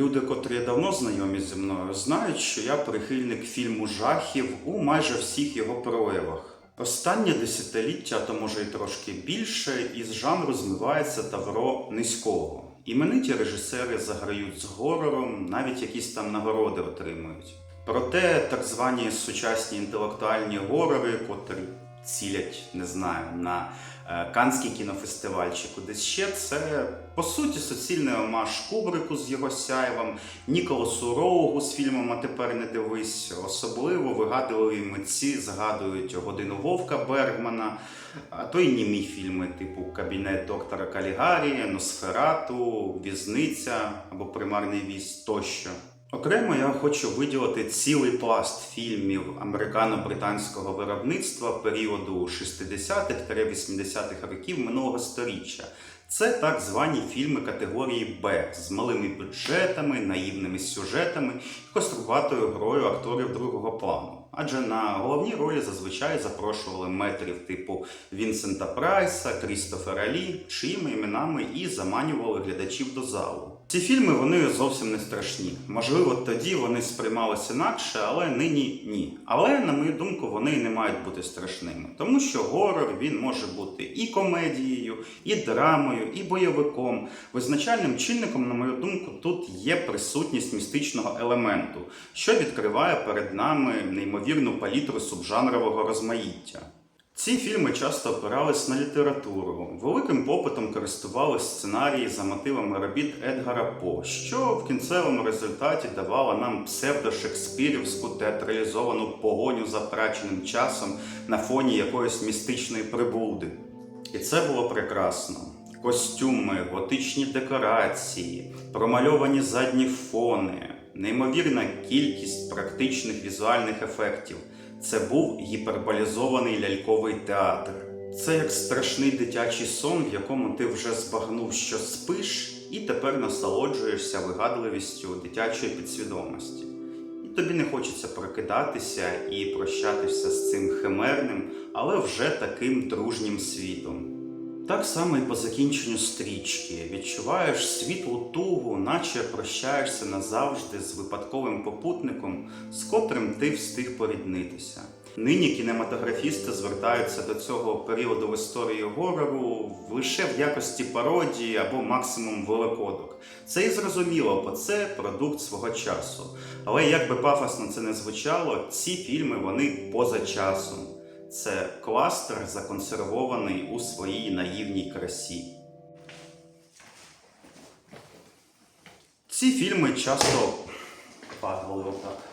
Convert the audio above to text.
Люди, котрі давно знайомі зі мною, знають, що я прихильник фільму жахів у майже всіх його проявах. Останнє десятиліття, то може й трошки більше, із жанру змивається тавро низького. Імениті режисери заграють з горором, навіть якісь там нагороди отримують. Проте так звані сучасні інтелектуальні горори, котрі цілять, не знаю, на е, Канський кінофестиваль чи кудись ще, це по суті суцільний омаж Кубрику з його сяйвом, Ніколасу Роугу з фільмом А тепер не дивись. Особливо вигадливі митці згадують годину Вовка Бергмана, а то й німі фільми, типу Кабінет доктора Калігарі, Носферату, Візниця або Примарний віз тощо. Окремо я хочу виділити цілий пласт фільмів американо-британського виробництва періоду 60-х-80-х років минулого сторіччя. Це так звані фільми категорії Б з малими бюджетами, наївними сюжетами і коструватою грою акторів другого плану. Адже на головні ролі зазвичай запрошували метрів типу Вінсента Прайса, Крістофера Лі, чиїми іменами і заманювали глядачів до залу. Ці фільми вони зовсім не страшні. Можливо, тоді вони сприймалися інакше, але нині ні. Але, на мою думку, вони не мають бути страшними, тому що горор він може бути і комедією, і драмою, і бойовиком. Визначальним чинником, на мою думку, тут є присутність містичного елементу, що відкриває перед нами неймовірну палітру субжанрового розмаїття. Ці фільми часто опирались на літературу. Великим попитом користували сценарії за мотивами робіт Едгара По, що в кінцевому результаті давало нам псевдо-шекспірівську театралізовану погоню за втраченим часом на фоні якоїсь містичної приблуди. І це було прекрасно. Костюми, готичні декорації, промальовані задні фони, неймовірна кількість практичних візуальних ефектів. Це був гіперболізований ляльковий театр. Це як страшний дитячий сон, в якому ти вже збагнув, що спиш, і тепер насолоджуєшся вигадливістю дитячої підсвідомості. Тобі не хочеться прокидатися і прощатися з цим химерним, але вже таким дружнім світом. Так само і по закінченню стрічки відчуваєш світлу тугу, наче прощаєшся назавжди з випадковим попутником, з котрим ти встиг поріднитися. Нині кінематографісти звертаються до цього періоду в історії горору лише в якості пародії або максимум великодок. Це і зрозуміло, бо це продукт свого часу. Але як би пафосно це не звучало, ці фільми вони поза часом. Це кластер, законсервований у своїй наївній красі. Ці фільми часто падали отак.